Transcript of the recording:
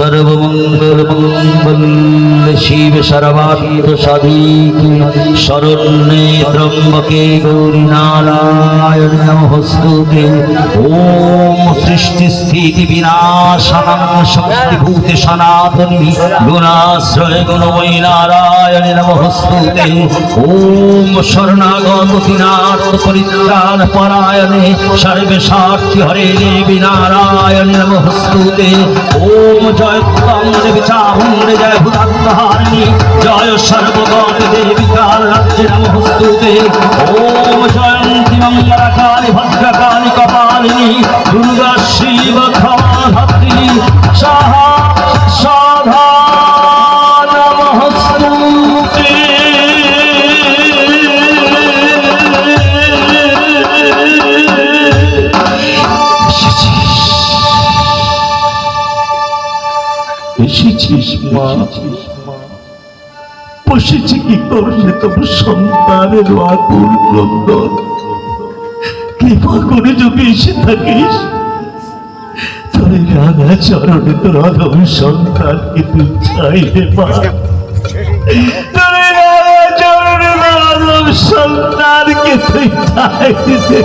সর্বমঙ্গল মঙ্গল শিব সর্বার্থ সাধিকে শরণ্যে ত্রম্বকে গৌরী নারায়ণ নমস্তুতে ওম সৃষ্টি স্থিতি বিনাশানাং শক্তিভূতে সনাতনী গুণাশ্রয় গুণময়ী নারায়ণ নমস্তুতে ওম জয় জয় ভূতাত্মহারিণী জয় সর্বগণ এসেছিস মা। বসেছি কি করলে তোমার সন্তানের আকুল ক্রন্দন? কৃপা করে যদি এসে থাকিস তোর চরণে তোর চাইলে মা। তোর চরণে তোর চাইলে।